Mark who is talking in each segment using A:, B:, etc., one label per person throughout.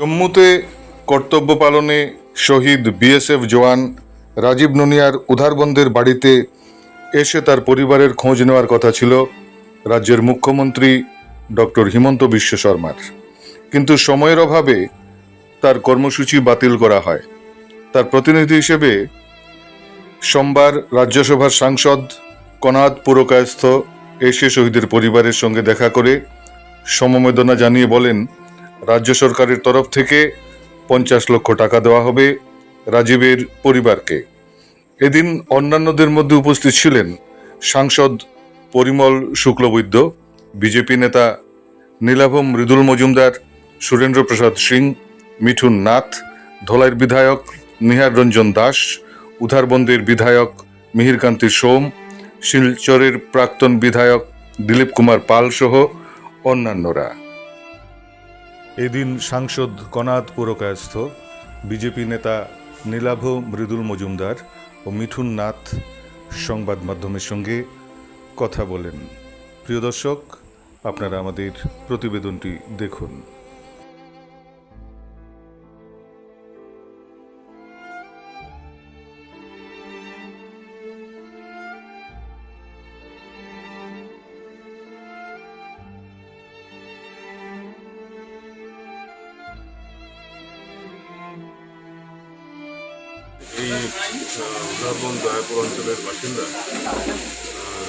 A: জম্মুতে কর্তব্য পালনে শহীদ বিএসএফ জওয়ান রাজীব নুনিয়ার উধারবন্দের বাড়িতে এসে তার পরিবারের খোঁজ নেওয়ার কথা ছিল রাজ্যের মুখ্যমন্ত্রী ডক্টর হিমন্ত বিশ্ব শর্মার। কিন্তু সময়ের অভাবে তার কর্মসূচি বাতিল করা হয়। তার প্রতিনিধি হিসেবে সোমবার রাজ্যসভার সাংসদ কনাদ পুরকায়স্থ এসে শহীদের পরিবারের সঙ্গে দেখা করে সমবেদনা জানিয়ে বলেন রাজ্য সরকারের তরফ থেকে পঞ্চাশ লক্ষ টাকা দেওয়া হবে রাজীবের পরিবারকে। এদিন অন্যান্যদের মধ্যে উপস্থিত ছিলেন সাংসদ পরিমল শুক্লবৈদ্য, বিজেপি নেতা নীলাভম মৃদুল মজুমদার, সুরেন্দ্র প্রসাদ সিং, মিঠুন নাথ, ধলাইয়ের বিধায়ক নিহার রঞ্জন দাস উধারবন্দের বিধায়ক মিহিরকান্তি সোম, শিলচরের প্রাক্তন বিধায়ক দিলীপ কুমার পাল সহ অন্যান্যরা। এদিন সাংসদ কনাদ পুরকায়স্থ, বিজেপি নেতা নীলাভ মৃদুল মজুমদার ও মিঠুন নাথ সংবাদ মাধ্যমের সঙ্গে কথা বলেন। প্রিয় দর্শক, আপনারা আমাদের প্রতিবেদনটি দেখুন।
B: এই উদারবন, দয়াপুর অঞ্চলের বাসিন্দা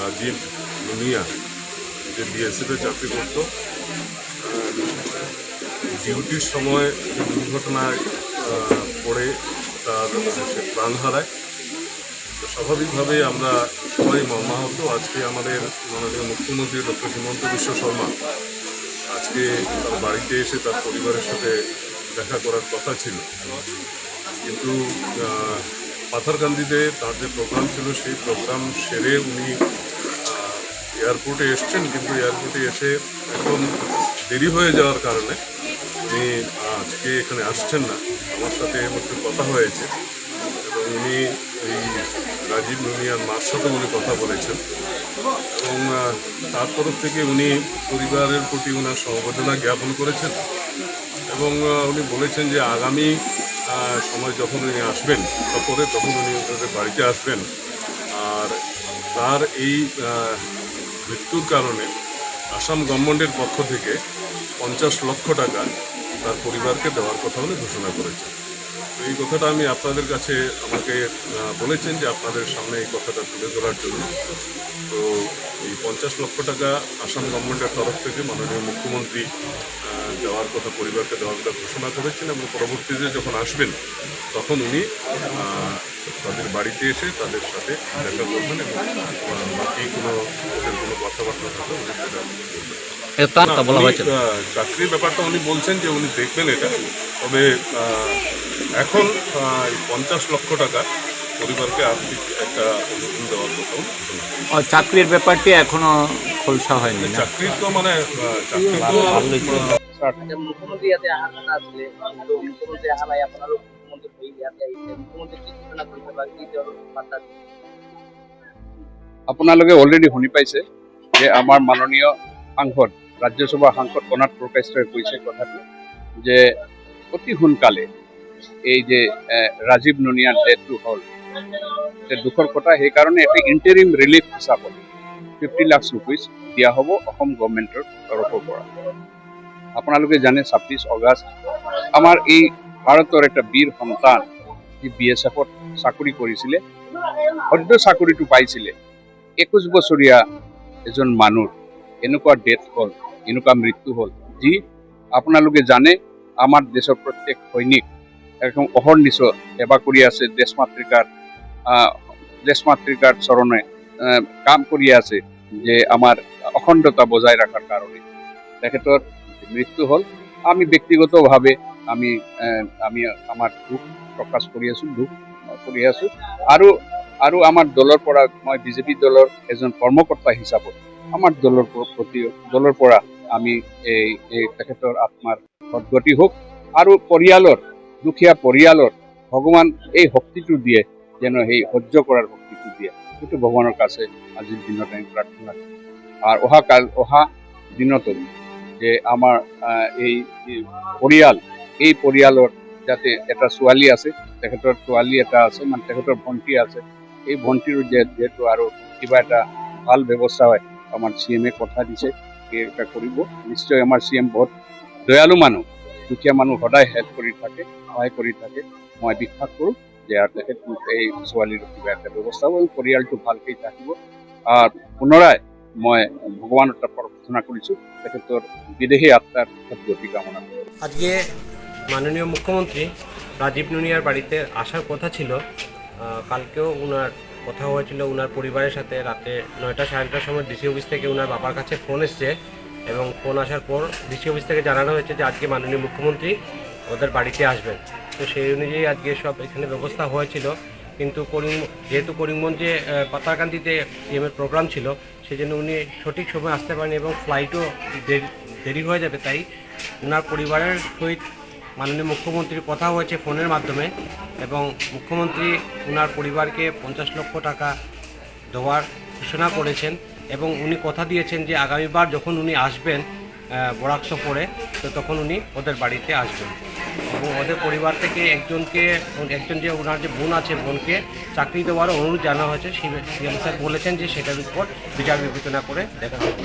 B: রাজীব মুনিয়া, যে বিএসএফে চাকরি করত ডিউটির সময় দুর্ঘটনায় পড়ে তার সে প্রাণ হারায়। তো স্বাভাবিকভাবেই আমরা সবাই মর্মাহত। আজকে আমাদের মাননীয় মুখ্যমন্ত্রী ডক্টর হিমন্ত বিশ্ব শর্মা আজকে তার বাড়িতে এসে তার পরিবারের সাথে দেখা করার কথা ছিল। কিন্তু পাথরকান্দিতে তার যে প্রোগ্রাম ছিল, সেই প্রোগ্রাম সেরে উনি এয়ারপোর্টে এসছেন। কিন্তু এয়ারপোর্টে এসে এখন দেরি হয়ে যাওয়ার কারণে উনি আজকে এখানে আসছেন না। আমার সাথে এই কথা হয়েছে। এবং উনি রাজীব নুনিয়ার মার সাথে উনি কথা বলেছেন এবং তার তরফ থেকে উনি পরিবারের প্রতি ওনার সমবেদনা জ্ঞাপন করেছেন এবং উনি বলেছেন যে আগামী সময় যখন উনি আসবেন, সফরে তখন উনি ওদের বাড়িতে আসবেন। আর তার এই মৃত্যুর কারণে আসাম গভর্নমেন্টের পক্ষ থেকে পঞ্চাশ লক্ষ টাকা তার পরিবারকে দেওয়ার কথা উনি ঘোষণা করেছেন। এই কথাটা আমি আপনাদের কাছে আমাকে বলেছেন যে আপনাদের সামনে এই কথাটা তুলে ধরার জন্য। তো এই পঞ্চাশ লক্ষ টাকা আসাম গভর্নমেন্টের তরফ থেকে মাননীয় মুখ্যমন্ত্রী দেওয়ার কথা পরিবারকে দেওয়ার কথা ঘোষণা করেছেন এবং পরবর্তীতে যখন আসবেন তখন উনি তাদের বাড়িতে এসে তাদের সাথে দেখা করবেন এবং বাকি কোনো ওদের কোনো কথাবার্তা থাকলে উনি চাকরির ব্যাপারটা উনি বলছেন যে উনি দেখবেন এটা। তবে এখন পঞ্চাশ লক্ষ টাকা পরিবারকে আর্থিক একটা অনুদান দেওয়ার।
C: ও, চাকরির ব্যাপারটি এখনও খোলসা হয়নি না
B: চাকরির তো মানে চাকরি তো
C: ভালোই তো।
B: আহ,
D: মুখ্যমন্ত্রী ইয়াতে আহা কথা আছিলে মুখ্যমন্ত্রী আহা নাই আপোনালোক মুখ্যমন্ত্রী হৈ ইয়াতে আহিছে মুখ্যমন্ত্ৰী কি ঘোষণা কৰিছে বা কি তেওঁৰ বাৰ্তা
E: আপোনালোকে অলৰেডি শুনি পাইছে যে আমাৰ মাননীয় সাংসদ ৰাজ্যসভাৰ সাংসদ কণাত প্ৰকাশই কৈছে কথাটো যে অতি সোনকালে এই যে এ, ৰাজীৱ নুনিয়াৰ ডেথটো হ'ল যে দুখৰ কথা। সেইকাৰণে এটা ইণ্টাৰিম ৰিলিফ হিচাপত ফিফটি লাখ ৰুপিজ দিয়া হ'ব অসম গভৰ্ণমেণ্টৰ তৰফৰ পৰা। জানে ছাব্বিছ আগষ্ট আমাৰ এই ভাৰতৰ এটা বীৰ সন্তান যি বি এছ এফত চাকৰি কৰিছিলে। সদ্য চাকৰিটো পাইছিলে। একৈশ বছৰীয়া এজন মানুহ এনেকুৱা ডেথ হ'ল এনেকুৱা মৃত্যু হ'ল যি আপোনালোকে জানে আমাৰ দেশৰ প্ৰত্যেক সৈনিক একদম অহৰ্নিশ সেৱা কৰি আছে দেশ মাতৃকাৰ আহ, দেশ মাতৃকাৰ চৰণে কাম কৰি আছে যে আমাৰ অখণ্ডতা বজাই ৰখাৰ কাৰণে তেখেতৰ মৃত্যু হ'ল। আমি ব্যক্তিগতভাৱে আমি আমি আমাৰ দুখ প্ৰকাশ কৰি আছো দুখ কৰি আছো। আৰু আৰু আমাৰ দলৰ পৰা মই বিজেপি দলৰ এজন কৰ্মকৰ্তা হিচাপত আমাৰ দলৰ প্ৰ- প্ৰতি দলৰ পৰা আমি এই এই তেখেতৰ আত্মাৰ সদগতি হওক। আৰু পৰিয়ালৰ দুখীয়া পৰিয়ালৰ ভগৱান এই শক্তিটো দিয়ে, যেন সেই সহ্য কৰাৰ শক্তিটো দিয়ে। সেইটো ভগৱানৰ কাছে আজিৰ দিনত আমি প্ৰাৰ্থনা আৰু অহা কাল, অহা দিনতো যে আমাৰ এই পৰিয়াল, এই পৰিয়ালৰ যাতে এটা ছোৱালী আছে, তেখেতৰ ছোৱালী এটা আছে মানে তেখেতৰ ভণ্টি আছে, এই ভণ্টিৰো যিহেতু আৰু কিবা এটা ভালো ব্যৱস্থা হয়, আমাৰ চি এমে কথা দিছে এটা কৰিব। নিশ্চয় আমাৰ চি এম বহুত দয়ালু মানুহ। দুখীয়া মানুহ সদায় হেল্প কৰি থাকে, সহায় কৰি থাকে। মই বিশ্বাস কৰোঁ যে তেখেত এই ছোৱালীৰ কিবা এটা ব্যৱস্থা আৰু পৰিয়ালটো ভালকৈ থাকিব। পুনৰাই মই ভগৱানৰ প্ৰাৰ্থনা কৰিছোঁ, তেখেতৰ বিদেহী আত্মাৰ সদ্গতি কামনা কৰোঁ।
F: আজকে মাননীয় মুখ্যমন্ত্রী রাজীব নুনিয়ার বাড়িতে আসার কথা ছিল। কালকেও উনার কথা হয়েছিল উনার পরিবারের সাথে রাতে নয়টা সাড়ে নটার সময় ডিসি অফিস থেকে উনার বাবার কাছে ফোন এসছে। এবং ফোন আসার পর ডিসি অফিস থেকে জানানো হয়েছে যে আজকে মাননীয় মুখ্যমন্ত্রী ওদের বাড়িতে আসবেন। তো সেই অনুযায়ী আজকে সব এখানে ব্যবস্থা হয়েছিল। কিন্তু করিম, যেহেতু করিমগঞ্জে পাতারকান্দিতে সিএমের প্রোগ্রাম ছিল সেই জন্য উনি সঠিক সময় আসতে পারেন এবং ফ্লাইটও দেরি হয়ে যাবে। তাই ওনার পরিবারের সহিত মাননীয় মুখ্যমন্ত্রীর কথা হয়েছে ফোনের মাধ্যমে এবং মুখ্যমন্ত্রী ওনার পরিবারকে পঞ্চাশ লক্ষ টাকা দেওয়ার ঘোষণা করেছেন। এবং উনি কথা দিয়েছেন যে আগামীবার যখন উনি আসবেন বরাক সফরে তো তখন উনি ওদের বাড়িতে আসবেন। এবং ওদের পরিবার থেকে একজনকে, একজন যে ওনার যে বোন আছে, বোনকে চাকরি দেওয়ার অনুরোধ জানা হয়েছে সিএম স্যার বলেছেন যে সেটার উপর বিচার বিবেচনা করে দেখা হবে।